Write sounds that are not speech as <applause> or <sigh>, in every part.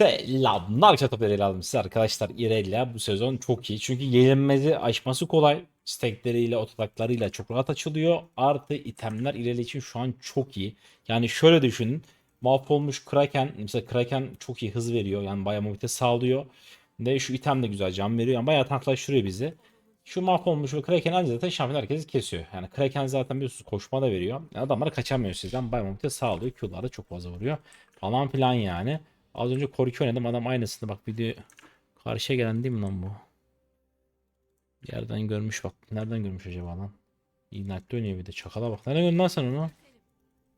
Selamlar çatapları aldım size arkadaşlar. Irelia bu sezon çok iyi. Çünkü yenilmezi aşması kolay. Stekleriyle, ototaklarıyla çok rahat açılıyor. Artı itemler Irelia için şu an çok iyi. Yani şöyle düşünün. Mahvolmuş Kraken, mesela Kraken çok iyi hız veriyor. Yani bayağı mobilite sağlıyor. De şu item de güzel can veriyor. Yani bayağı tanklaştırıyor bizi. Şu mahvolmuş ve Kraken anca zaten şampiyon herkesi kesiyor. Yani Kraken zaten biliyorsunuz koşma da veriyor. Yani adamlar kaçamıyor sizden. Bayağı mobilite sağlıyor. Q'lar da çok fazla vuruyor. Falan filan yani. Az önce Korki oynadım. Adam aynısını bak video karşıya gelen değil mi lan bu? Bir yerden görmüş bak. Nereden görmüş acaba lan? Ignite'de oynuyor bir de. Çakala bak. Nereden gördün lan sen onu?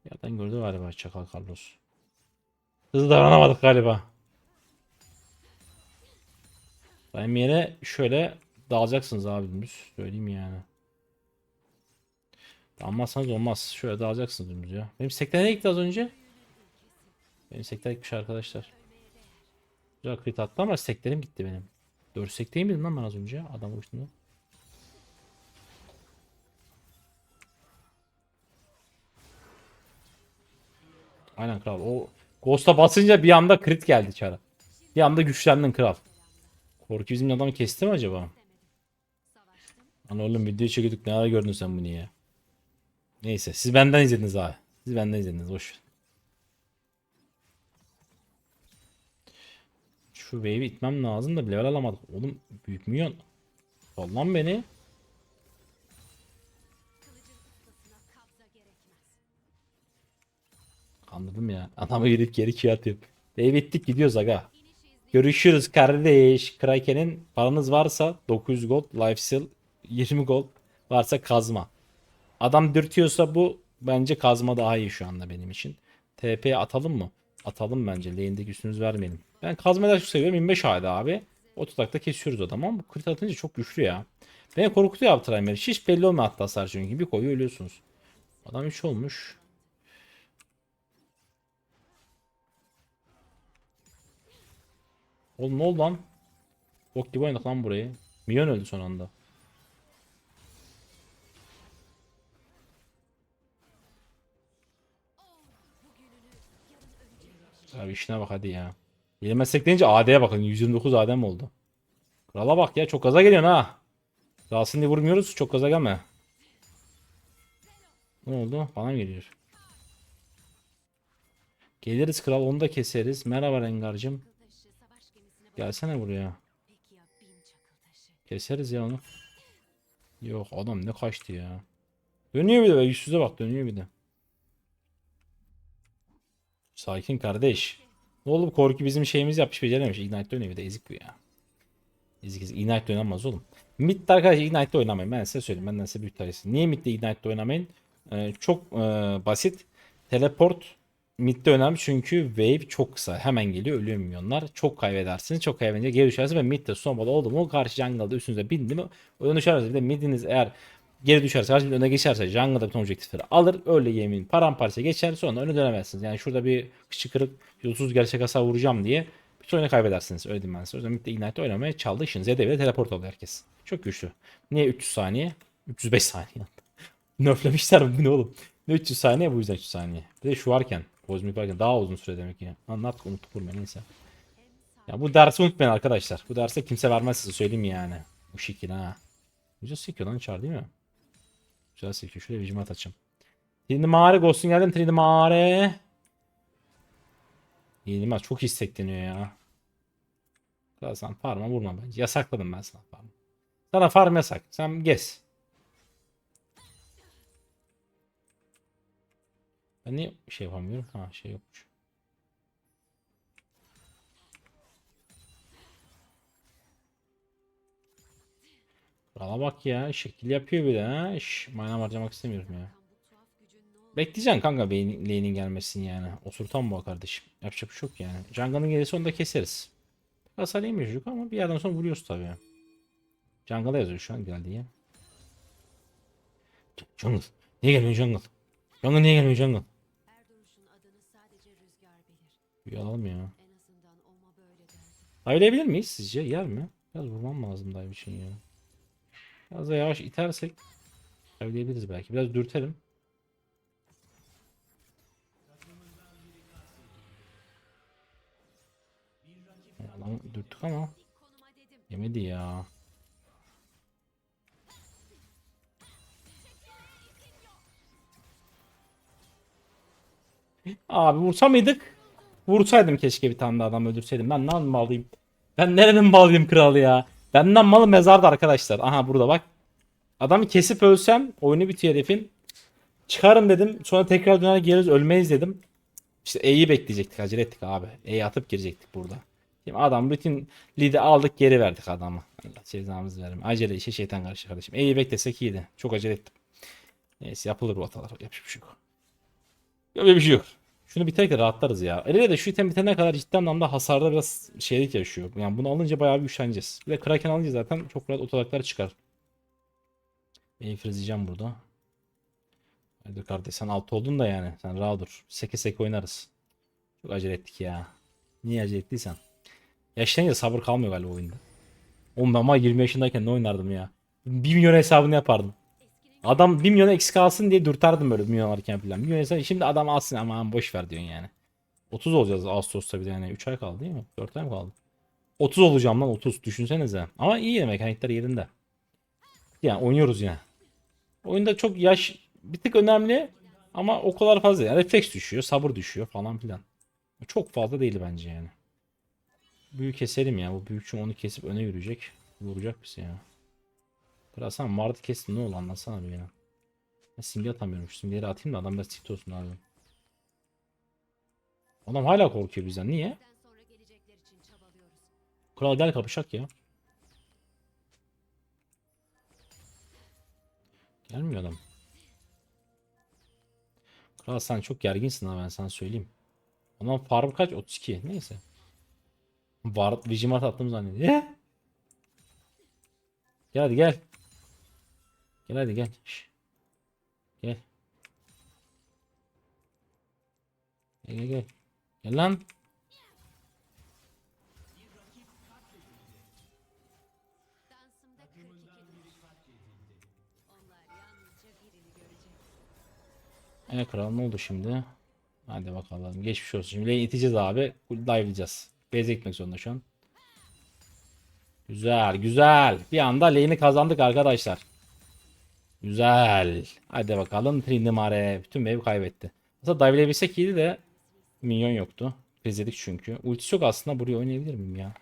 Bir yerden gördü galiba Çakal Carlos. Hızlı davranamadık galiba. Benim yere şöyle dağılacaksınız abi dümdüz. Söyleyeyim yani. Dalmazsanız olmaz. Şöyle dağılacaksınız dümdüz ya. Benim sekte nereye gitti az önce? Benim sekter gitmiş arkadaşlar. Güzel crit attı ama sekterim gitti benim. 4 sekteyim miydim lan ben az önce? Adam uçtuğunda. Aynen kral. O Ghost'a basınca bir anda crit geldi çara. Bir anda güçlendin kral. Korku bizim adamı kesti mi acaba? Lan oğlum video çekiyorduk ne ara gördün sen bunu ya? Neyse siz benden izlediniz abi. Siz benden izlediniz boş. Şu wave'i itmem lazım da level alamadık. Oğlum büyük milyon. Sallan beni. Anladım ya. Adamı gidip geri Q atıyor. Wave ittik gidiyoruz aga. Görüşürüz kardeş. Kraken'in paranız varsa 900 gold, lifesteal 20 gold varsa kazma. Adam dürtüyorsa bu bence kazma daha iyi şu anda benim için. TP atalım mı? Atalım bence. Lane'deki üstünüz vermeyelim. Ben kazmayı da çok seviyorum. 25 ayda abi. O tutakta kesiyoruz adamı ama bu crit atınca çok güçlü ya. Beni korkutuyor abi Trimer. Hiç belli olmuyor hatta hasar çünkü. Bir koyu ölüyorsunuz. Adam 3 olmuş. Oğlum ne oldu lan? Bok gibi oynadık lan burayı. Milyon öldü son anda. Abi işine bak hadi ya. Yenilmezsek deyince AD'ye bakın. 129 AD mi oldu? Krala bak ya çok gaza geliyorsun ha. Kralsın diye vurmuyoruz. Çok gaza gelme. Ne oldu? Bana mı geliyor? Geliriz kral onu da keseriz. Merhaba Rengar'cım. Gelsene buraya. Keseriz ya onu. Yok adam ne kaçtı ya. Dönüyor bir de be yüzsüze bak dönüyor bir de. Sakin kardeş. Ne bu korku bizim şeyimiz yapmış becerememiş. Ignite dönüyor de ezik bu ya. Ezik ezik. Ignite oynanmaz oğlum. Mid'de arkadaşlar Ignite'de oynamayın. Ben size söyleyeyim. Benden size büyük tavsiye. Niye mid'de Ignite'de oynamayın? Ee, çok e, basit. Teleport mid'de önemli çünkü wave çok kısa. Hemen geliyor ölüyor milyonlar. Çok kaybedersiniz. Çok kaybedince geri düşersiniz ve mid'de snowball oldu mu karşı jungle'da üstünüze bindi mi öne düşersiniz. Bir de mid'iniz eğer geri düşerse karşı öne geçerse jungle'da bütün objektifleri alır. Öyle yemin paramparça geçer sonra öne dönemezsiniz. Yani şurada bir kıçı kırık 30 gerçek hasar vuracağım diye bütün oyunu kaybedersiniz. Öyle diyeyim ben size. O yüzden oynamaya çaldı. işin Z'de bile teleport oluyor herkes. Çok güçlü. Niye 300 saniye? 305 saniye. <laughs> Nerflemişler mi ne oğlum? Ne 300 saniye bu yüzden 300 saniye. Bir de şu varken Kozmik varken daha uzun süre demek ki. Yaptık unuttuk vurmayı neyse. Ya bu dersi unutmayın arkadaşlar. Bu derse kimse vermez size söyleyeyim yani. Bu şekil ha. Güzel sekiyor lan çar değil mi? Güzel sekiyor. Şuraya vigimat açayım. Trinimare Ghost'un geldim Trinimare. Yenilmez. Çok istekleniyor ya. Sen farma vurma bence. Yasakladım ben sana farm. Sana farm yasak. Sen gez. Ben niye şey yapamıyorum? Ha şey yokmuş. Krala bak ya. Şekil yapıyor bir de ha. Şş, mana harcamak istemiyorum ya. Bekleyeceksin kanka lane'in gelmesini yani. Osurtan bu kardeşim. Yapacak bir şey yok yani. Jungle'ın gelirse onu da keseriz. Hasar yemiyor çocuk ama bir yerden sonra vuruyoruz tabii. Jungle'a yazıyor şu an geldi ya. Jungle. Niye gelmiyor Jungle? Jungle niye gelmiyor Jungle? Bir alalım ya. Aylayabilir miyiz sizce? Yer mi? Biraz vurmam lazım dive için ya. Biraz da yavaş itersek aylayabiliriz belki. Biraz dürtelim. Lan dürttük ama. Yemedi ya. Abi vursa mıydık? Vursaydım keşke bir tane daha adam öldürseydim. Ben ne malıyım? Ben nerenin malıyım kralı ya? Benden malı mezarda arkadaşlar. Aha burada bak. Adamı kesip ölsem oyunu bitiyor herifin. Çıkarım dedim. Sonra tekrar döner geliriz ölmeyiz dedim. İşte E'yi bekleyecektik. Acele ettik abi. E'yi atıp girecektik burada. Şimdi adam bütün lidi aldık geri verdik adamı. Allah cezamızı verim. Acele işe şeytan karşı kardeşim. E'yi beklesek iyiydi. Çok acele ettim. Neyse yapılır bu hatalar. Yapacak bir şey yok. Yapacak bir şey yok. Şunu bitirerek de rahatlarız ya. Ele de şu item bitene kadar ciddi anlamda hasarda biraz şeylik yaşıyor. Yani bunu alınca bayağı bir güçleneceğiz. Bir Kraken alınca zaten çok rahat otolaklar çıkar. Beni frizleyeceğim burada. Hadi kardeş sen alt oldun da yani. Sen rahat dur. Seke seke oynarız. Çok acele ettik ya. Niye acele ettiysen. Yaşlanınca sabır kalmıyor galiba oyunda. Oğlum ama 20 yaşındayken ne oynardım ya. 1 milyon hesabını yapardım. Adam 1 milyon eksik alsın diye dürterdim böyle 1 milyon alırken falan. 1 milyon şimdi adam alsın ama boş ver diyorsun yani. 30 olacağız Ağustos'ta bir de yani 3 ay kaldı değil mi? 4 ay mı kaldı? 30 olacağım lan 30 düşünsenize. Ama iyi mekanikler yerinde. Yani oynuyoruz yine. Oyunda çok yaş bir tık önemli ama o kadar fazla. Yani refleks düşüyor, sabır düşüyor falan filan. Çok fazla değil bence yani. Büyük keselim ya. Bu büyük çünkü onu kesip öne yürüyecek. Vuracak bizi ya. Kral sen vardı kestin ne oldu anlatsana bir ya. Ben simge atamıyorum. Şu simgeleri atayım da adam biraz tilt olsun abi. Adam hala korkuyor bizden. Niye? Kral gel kapışak ya. Gelmiyor adam. Kral sen çok gerginsin ha ben sana söyleyeyim. Onun farm kaç? 32. Neyse. Var Vigimat attım zannediyor. <laughs> Gel hadi gel. Gel hadi gel. Şş. Gel. Gel gel gel. Gel lan. Dansımda 42 duruş. Onlar yalnızca birini görecek. E kral ne oldu şimdi? Hadi bakalım. Geçmiş olsun. Şimdi iteceğiz abi. Dive'layacağız. Base gitmek zorunda şu an. Güzel güzel. Bir anda lane'i kazandık arkadaşlar. Güzel. Hadi bakalım. Trindamare. Bütün wave kaybetti. Aslında dive'layabilsek iyiydi de minyon yoktu. Prezledik çünkü. Ultisi yok aslında. Buraya oynayabilir miyim ya?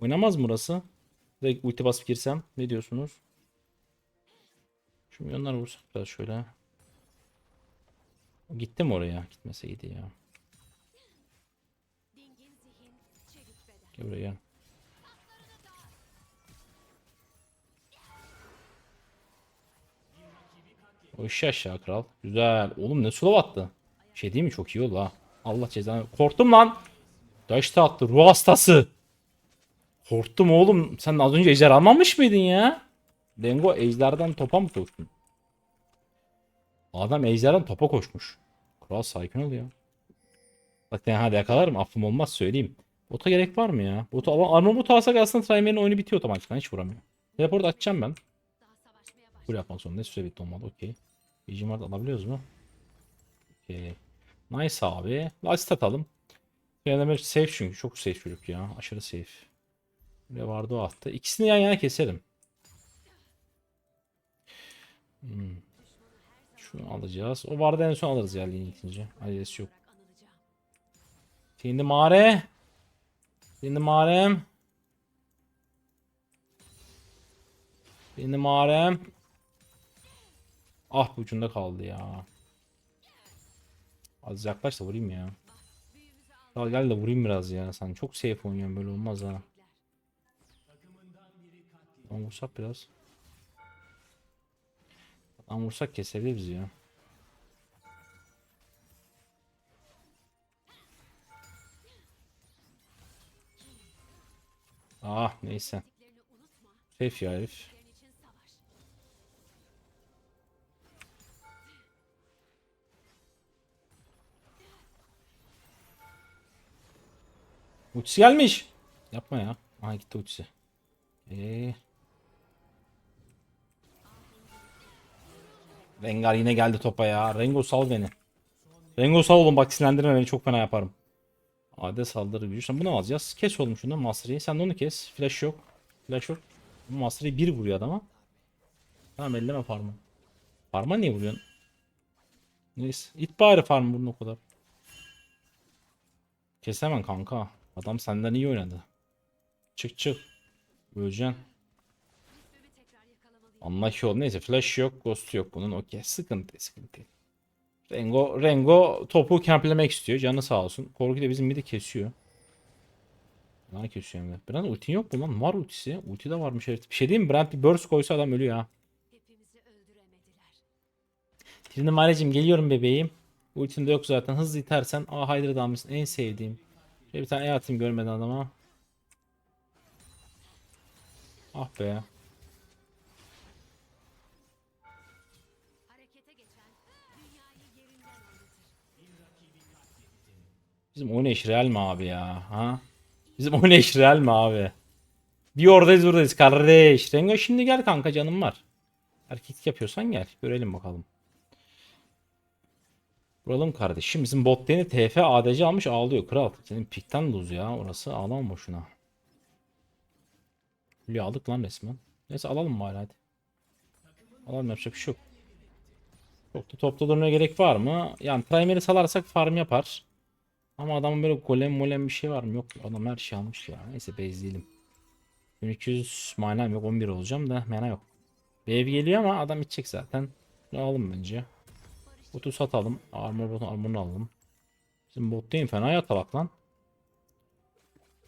Oynamaz mı burası? Direkt ulti basıp girsem. Ne diyorsunuz? Şu milyonlar vursak biraz şöyle. Gitti mi oraya? Gitmeseydi ya. Gel buraya gel. O işi aşağı kral. Güzel. Oğlum ne slow attı. Şey değil mi? Çok iyi oldu ha. Allah cezanı. Korktum lan. Daşta attı. Ruh hastası. Korktum oğlum. Sen az önce ejder almamış mıydın ya? Dengo ejderden topa mı koştun? Adam ejderden topa koşmuş. Kral sakin ol ya. Bak ben hadi yakalarım. Affım olmaz söyleyeyim. Bota gerek var mı ya? Bota ama armor botu alsak aslında Trimer'in oyunu bitiyor otomatikman. Hiç vuramıyor. Teleport açacağım ben. Başladı. yapmak zorunda. Süre bitti olmadı. Okey. Vigimart alabiliyoruz mu? Okey. Nice abi. Last atalım. Yani safe çünkü. Çok safe çocuk ya. Aşırı safe. Ve vardı o hafta. İkisini yan yana keselim. Hmm. Şunu alacağız. O vardı en son alırız ya line'i ikinci. Acelesi yok. Şimdi mare. Şimdi marem. Şimdi marem. Ah bu ucunda kaldı ya. Az yaklaş da vurayım ya. Al gel de vurayım biraz ya. Sen çok safe oynuyorsun böyle olmaz ha. Tamam vursak biraz. Tamam vursak kesebiliriz ya. Ah neyse. Safe ya herif. Ultisi gelmiş. Yapma ya. Aha gitti ultisi. Ee. Rengar yine geldi topa ya. Rengo sal beni. Rengo sal oğlum bak sinirlendirme beni çok fena yaparım. AD saldırı gücü. Bunu alacağız. Kes oğlum şunu Mastery'i. Sen de onu kes. Flash yok. Flash yok. Bu Mastery bir vuruyor adama. Tamam elleme farmı. Farma niye vuruyorsun? Neyse. İt bari farm bunun o kadar. Kesemem kanka. Adam senden iyi oynadı. Çık çık. Öleceksin. Ritmimi tekrar yakalamalıyım. Anla ki oldu. Neyse flash yok, ghost yok bunun. Okey. Sıkıntı, sıkıntı. Rengo, Rengo topu kemplemek istiyor. Canı sağ olsun. Korku da bizim midi kesiyor. Ne kesiyor hem de. Brand ultin yok mu lan? Var ultisi. Ulti de varmış evet. Bir şey diyeyim mi? Brand bir burst koysa adam ölüyor ha. Trine Marecim geliyorum bebeğim. Ultin de yok zaten. Hızlı itersen. Aa Hydra dalmışsın. En sevdiğim. Şöyle bir tane E atayım görmeden adama. Ah be. Bizim oynayış real mi abi ya? Ha? Bizim oynayış real mi abi? Bir oradayız buradayız kardeş. Rengo şimdi gel kanka canım var. Erkeklik yapıyorsan gel. Görelim bakalım. Vuralım kardeşim. Bizim bot lane'i TF ADC almış ağlıyor kral. Senin pikten lose ya. Orası ağlama boşuna. Hülya aldık lan resmen. Neyse alalım bari hadi. Alalım yapacak bir şey yok. Çok da topta durmaya gerek var mı? Yani primary salarsak farm yapar. Ama adamın böyle golem molem bir şey var mı? Yok adam her şey almış ya. Neyse bezleyelim. 1200 manam yok 11 olacağım da mana yok. Bir ev geliyor ama adam içecek zaten. Alalım bence. Botu satalım. Armor botun armorunu alalım. Bizim bot değil? Fena yatalak lan.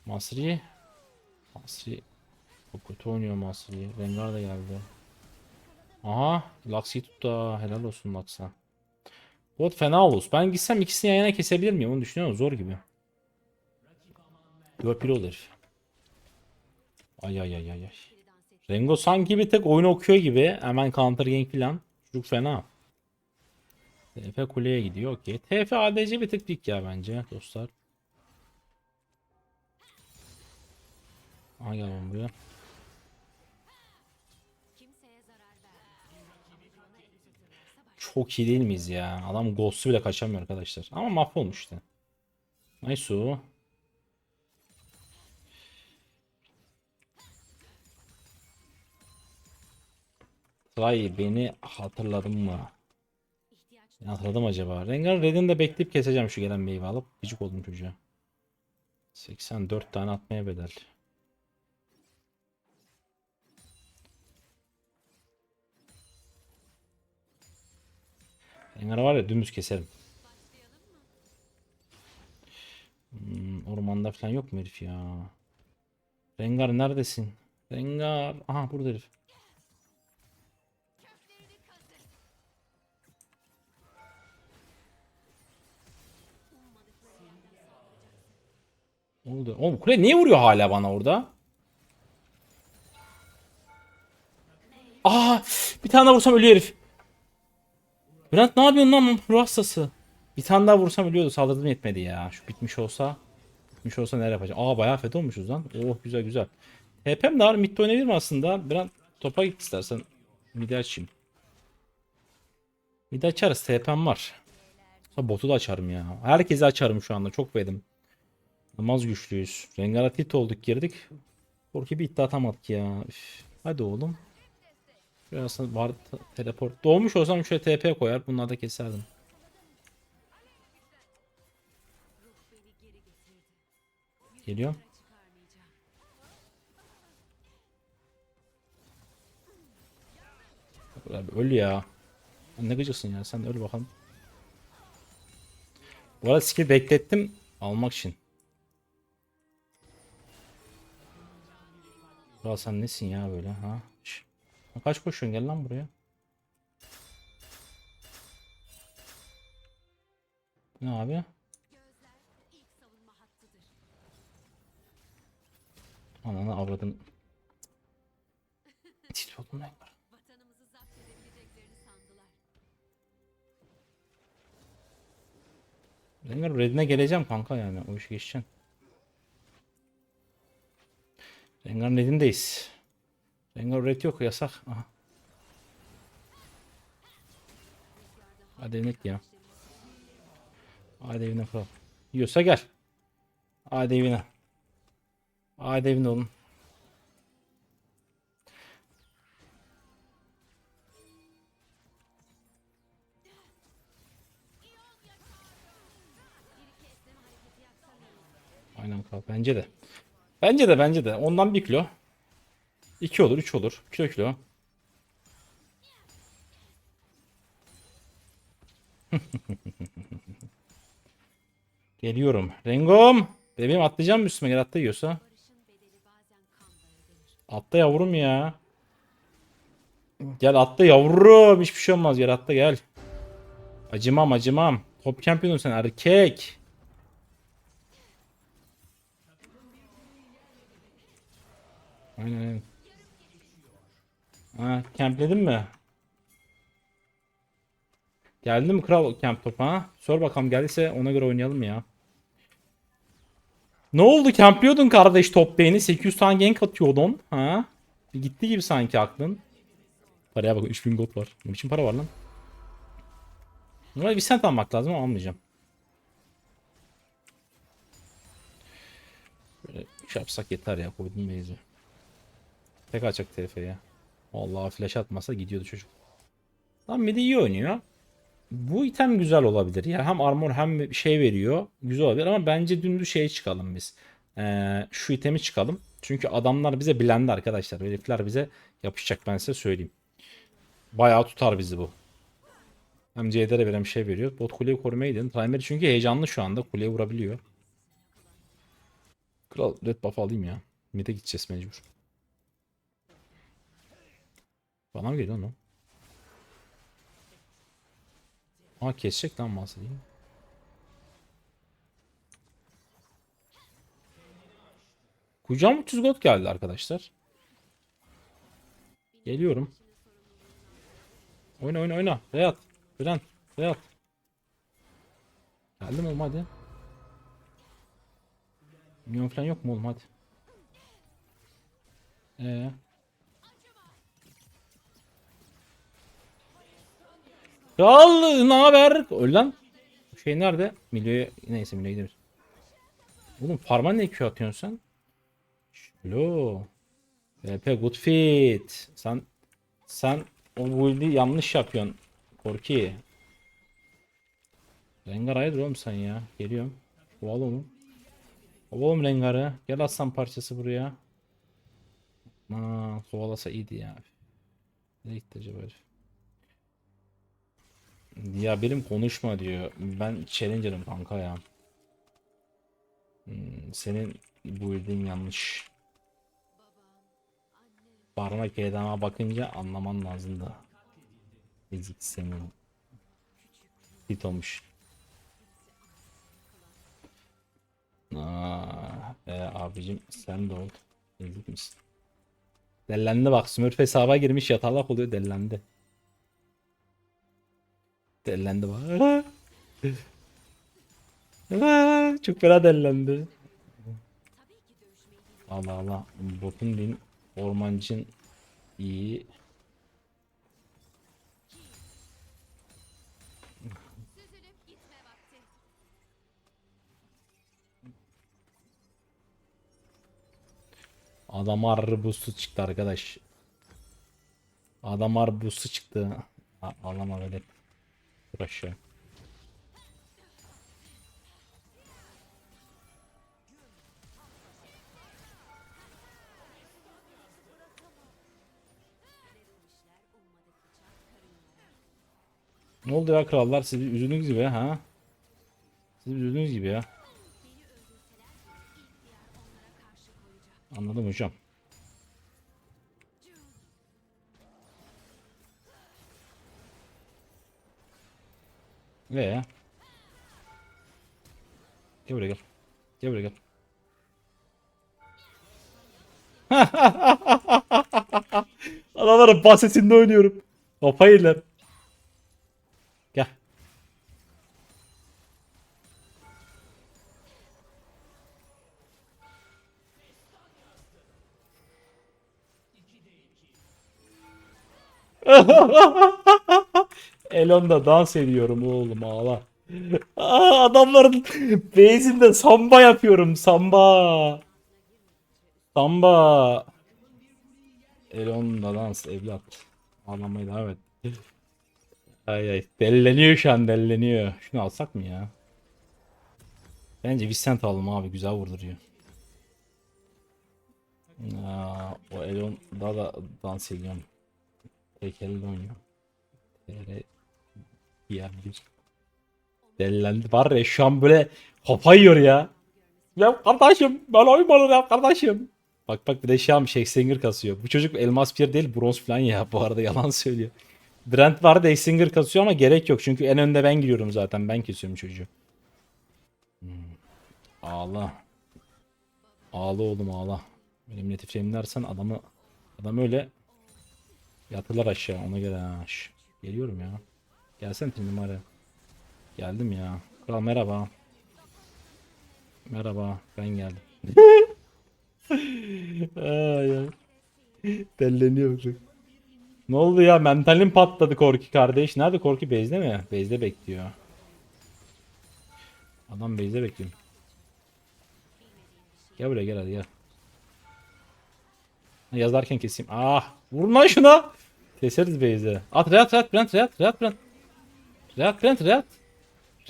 Masri. Masri. Çok kötü oynuyor Masri. Rengar da geldi. Aha. Lux'ı tuttu. Helal olsun Lux'a. Bot fena olur. Ben gitsem ikisini yan yana kesebilir miyim? Onu düşünüyorum. Zor gibi. Yok pil olur. Ay ay ay ay ay. Rengo sanki bir tek oyunu okuyor gibi. Hemen counter gank falan. Çocuk fena. TF kuleye gidiyor. Okey. TF ADC bir tık dik ya bence dostlar. Aha gel buraya. Çok iyi değil miyiz ya? Adam Ghost'u bile kaçamıyor arkadaşlar. Ama mahvolmuş işte. Nice o. Try beni hatırladın mı? Hatırladım acaba? Rengar Red'ini de bekleyip keseceğim şu gelen meyve alıp. Gıcık oldum çocuğa. 84 tane atmaya bedel. Rengar'ı var ya dümdüz keserim. Hmm, ormanda falan yok mu herif ya? Rengar neredesin? Rengar. Aha burada herif. Oldu? Oğlum kule niye vuruyor hala bana orada? Aa, bir tane daha vursam ölüyor herif. Bülent ne yapıyorsun lan ruh hastası? Bir tane daha vursam ölüyordu saldırdım yetmedi ya. Şu bitmiş olsa. Bitmiş olsa neler yapacağım? Aa bayağı fed olmuşuz lan. Oh güzel güzel. HP'm de var. Mid'de oynayabilirim aslında. Bülent topa git istersen. Mid'i açayım. Mid'i açarız. TP'm var. Botu da açarım ya. Herkesi açarım şu anda. Çok fedim. Namaz güçlüyüz. Rengar'a tit olduk girdik. Korki bir iddia atamadık ya. Üf. Hadi oğlum. Biraz var teleport. Doğmuş olsam şöyle TP koyar. Bunları da keserdim. Çıkarmayacağım. Abi öl ya. Ne gıcıksın ya. Sen öl bakalım. Bu arada skill beklettim. Almak için. Kral sen nesin ya böyle ha? Şş. Kaç koşuyorsun gel lan buraya. Ne abi? Ananı avradın. Tit oldum lan. <laughs> Vatanımızı zapt edebileceklerini sandılar. Rengar redine geleceğim kanka yani o işi geçeceksin. Rengar redindeyiz. Rengar red yok yasak. Aha. Hadi evine ya. Hadi evine kral. Yiyorsa gel. Hadi evine. Hadi. Aynen kal. Bence de. Bence de bence de. Ondan bir kilo. 2 olur 3 olur. Kilo kilo. <laughs> Geliyorum. Rengom. Bebeğim atlayacağım üstüme gel atla yiyorsa. Atla yavrum ya. Gel atla yavrum. Hiçbir şey olmaz. Gel atla gel. Acımam acımam. Top şampiyonu sen erkek. Aynen aynen. Ha, kempledin mi? Geldi mi kral kemp topu ha? Sor bakalım geldiyse ona göre oynayalım ya. Ne oldu kempliyordun kardeş top beyni 800 tane gank atıyordun ha? Bir gitti gibi sanki aklın. Paraya bak 3000 gold var. Ne biçim para var lan? Buna bir sent almak lazım ama almayacağım. Böyle şey yapsak yeter ya koydum base'i. Tek açacak TF'ye. Vallahi flash atmasa gidiyordu çocuk. Lan midi iyi oynuyor. Bu item güzel olabilir. Ya hem armor hem şey veriyor. Güzel olabilir ama bence dümdüz şey çıkalım biz. Ee, şu itemi çıkalım. Çünkü adamlar bize bilendi arkadaşlar. Herifler bize yapışacak ben size söyleyeyim. Bayağı tutar bizi bu. Hem CD'lere veren şey veriyor. Bot kuleyi korumaya gidin. Primary çünkü heyecanlı şu anda. Kuleye vurabiliyor. Kral red buff alayım ya. Mid'e gideceğiz mecbur. Bana mı geliyor lan? Aa kesecek lan mi? Kucağım 300 gold geldi arkadaşlar. Geliyorum. Oyna oyna oyna. Reyat. Brent. Reyat. Geldim oğlum hadi. Minyon falan yok mu oğlum hadi. Ee. Kral ne haber? Öl lan. Şey nerede? Milyoya neyse milyoya gideriz. Oğlum farma ne Q atıyorsun sen? Hello. VP good fit. Sen sen o build'i yanlış yapıyorsun. Korki. Rengar hayırdır oğlum sen ya. Geliyorum. Kovala oğlum. Kovala oğlum Rengar'ı. Gel aslan parçası buraya. Aa, kovalasa iyiydi ya. Nereye gitti acaba herif? Ya benim konuşma diyor. Ben challenger'ım kanka ya. Hmm, senin bu bildiğin yanlış. Parmak edama bakınca anlaman lazım da. Ezik senin. Hit olmuş. Aa, e, abicim sen de ol. Ezik misin? Dellendi bak. Smurf hesaba girmiş yatalak oluyor dellendi. Dellendi bak. Çok fena dellendi. Allah Allah. Botun bin ormancın iyi. Adam arbusu çıktı arkadaş. Adam arbusu çıktı. A- Ağlama böyle. Aşağı. Ne oldu ya krallar? Siz üzüldünüz gibi ha? Siz üzüldünüz gibi ya. Anladım hocam. Ve Gel buraya gel. Gel buraya gel. <laughs> Adamların bahsetinde oynuyorum. Kafayı yerler. Gel. <laughs> Elon'da dans ediyorum oğlum ağla. <laughs> Aa, adamların base'inde samba yapıyorum. Samba. Samba. Elon'la dans evlat. Ağlamaya devam et. Ay ay. Delleniyor şu an delleniyor. Şunu alsak mı ya? Bence Vicent alalım abi. Güzel vurduruyor. Aa, o Elon daha da dans ediyorum. Tek oynuyor. Diğer bir. Delilendi. Var ya şu an böyle kafa yiyor ya. Ya kardeşim ben oyun ya kardeşim. Bak bak bir de şey almış Hexinger kasıyor. Bu çocuk elmas bir değil bronz falan ya bu arada yalan söylüyor. Brent vardı Hexinger kasıyor ama gerek yok çünkü en önde ben giriyorum zaten ben kesiyorum çocuğu. Hmm. Ağla. Ağla oğlum ağla. Benim netif dersen adamı adam öyle yatırlar aşağı ona göre Geliyorum ya. Gelsene bir numara. Geldim ya. Kral merhaba. Merhaba ben geldim. <laughs> ay ay. Delleniyor. Ne oldu ya? Mentalim patladı Korki kardeş. Nerede Korki? Base'de mi? Base'de bekliyor. Adam base'de bekliyor. Gel buraya gel hadi gel. Yazarken keseyim. Ah! Vurun lan şuna! Keseriz base'de. At reat reat Brent reat reat Brent. Reat Brent reat.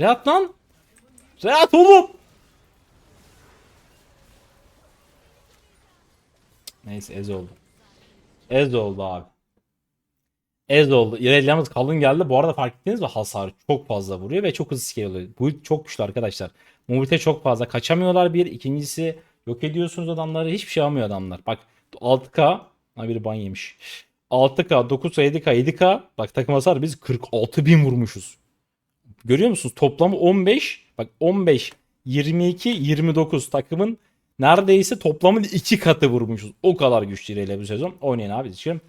Reat lan! Reat oğlum! Neyse ez oldu. Ez oldu abi. Ez oldu. İlerleyemiz kalın geldi. Bu arada fark ettiniz mi? Hasar çok fazla vuruyor ve çok hızlı scale oluyor. Bu çok güçlü arkadaşlar. Mobilite çok fazla. Kaçamıyorlar bir. İkincisi yok ediyorsunuz adamları. Hiçbir şey almıyor adamlar. Bak 6K. Ha biri ban yemiş. 6K, 9K, 7K, 7K. Bak takım hasar biz 46 bin vurmuşuz. Görüyor musunuz? Toplamı 15. Bak 15, 22, 29 takımın neredeyse toplamın iki katı vurmuşuz. O kadar güçleriyle bu sezon. Oynayın abi. Dişim.